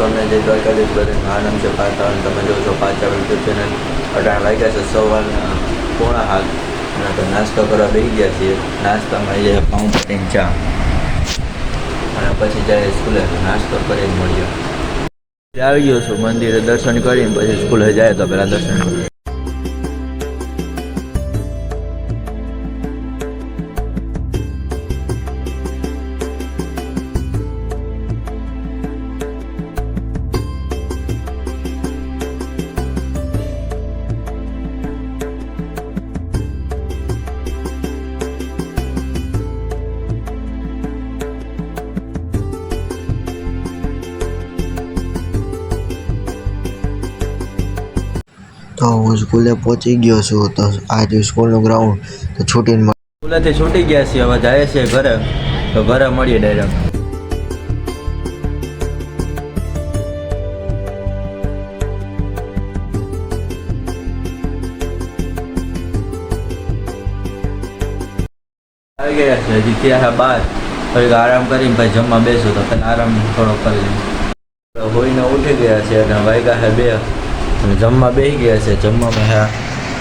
બધાને આનંદ છે, પાછા તમે જો છો, પાછા યુટ્યુબ ચેનલ અઢાર વાગ્યા છે સવારના, પોણા હાથ અને તો નાસ્તો કરવા બેસી ગયા છીએ. નાસ્તામાં એ પાઉં પટીને ચા. અને પછી જ્યારે સ્કૂલે નાસ્તો કરીને મળ્યો. આવી ગયો છું મંદિરે દર્શન કરીને, પછી સ્કૂલે જાય તો પહેલાં દર્શન કરીએ તો હું સ્કૂલે પહોંચી ગયો છું. તો આજે સ્કૂલનું ગ્રાઉન્ડ તો છૂટીને મળ- સ્કૂલેથી છૂટી ગયા છીએ, હવે જાય છે ઘરે. તો ઘરે મળીએ ડાયરેક્ટ આવી ગયા છે હજી ત્યાં છે બાર. થોડીક આરામ કરીને પછી જમવા બેસું તો પેલા આરામ થોડો કરી લઈએ હોઈને ઉઠી ગયા છે અને વાગ્યા છે બે. અને જમવા બેસી ગયા છે. જમવામાં હા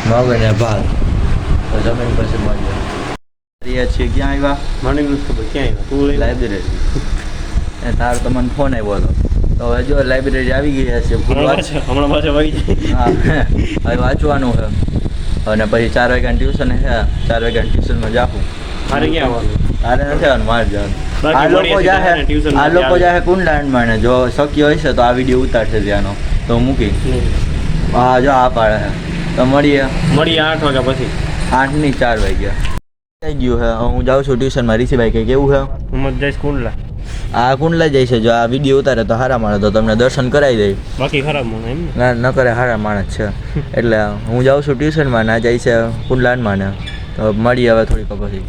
મગ અને ભાત તો જમીન પછી મળીએ. રહ્યા છીએ. ક્યાં આવ્યા? મને નથી ખબર. ક્યાં આવ્યા? તું લાઇબ્રેરી. એ તારો તો મને ફોન આવ્યો હતો. તો હવે જો લાઇબ્રેરી આવી ગયા છે. હમણાં પાછા વાગી હા. હવે વાંચવાનું છે. અને પછી ચાર વાગ્યા ટ્યુશન છે. ચાર વાગ્યાનું ટ્યુશનમાં જાઉં મારે ક્યાં આવવાનું? તારે નથી આવવાનું મારે જવાનું. આ લોકો જાહે ટ્યુશન આ લોકો જાહે ને જો શક્ય હશે તો આ વીડિયો ઉતારશે ત્યાંનો. તો મૂકી. હા જો આ પાડે છે. તો મળીએ. મળીએ આઠ વાગ્યા પછી. આઠની ચાર વાગ્યા. થઈ ગયું છે. હું જાઉં છું ટ્યુશનમાં ઋષિભાઈ કે કેવું છે? હું મત જઈશ કુંડલા. આ કુંડલા જાય જો. આ વીડિયો ઉતારે તો હારા માણસ. તો તમને દર્શન કરાવી દઈ. બાકી ખરાબ એમ ના. ન કરે હારા માણસ છે. એટલે હું જાઉં છું ટ્યુશનમાં ના જાય છે કુંડલાનમાં ને. તો મળીએ હવે થોડીક પછી.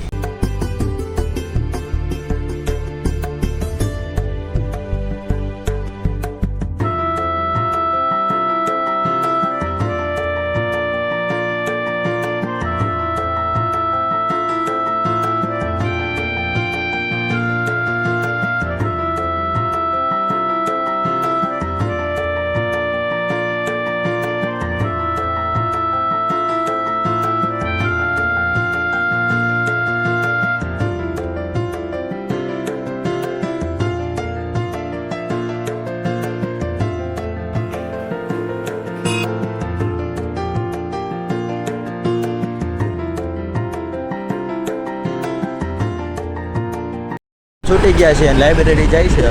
છૂટી ગયા છે અને લાઇબ્રેરી જાય છે.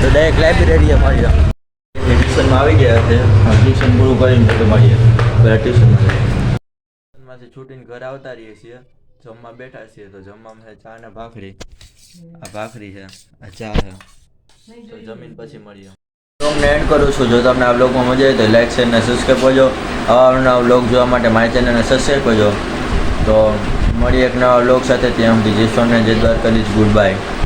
તો ડાયરેક્ટ લાઇબ્રેરીએ મળીએ ટ્યુશનમાં આવી ગયા છે. ટ્યુશન પૂરું કરીને તો મળીએ પહેલાં ટ્યુશનમાં ટ્યુશનમાંથી છૂટીને ઘરે આવતા રહીએ છીએ. જમવા બેઠા છીએ તો જમવામાં છે ચા ને ભાખરી. આ ભાખરી છે. આ ચા છે. તો જમીન પછી મળીએ. તમને એન્ડ કરું છું. જો તમને આ બ્લોગમાં મજા આવી તો લાઈક શેર ને સબસ્ક્રાઈબ કરજો. અવારનવા બ્લોગ જોવા માટે મારી ચેનલને સબસ્ક્રાઈબ કરજો. તો મળીએ એક નવા બ્લોગ સાથે. ત્યાં સુધી જય જે દ્વાર કરીશ ગુડ બાય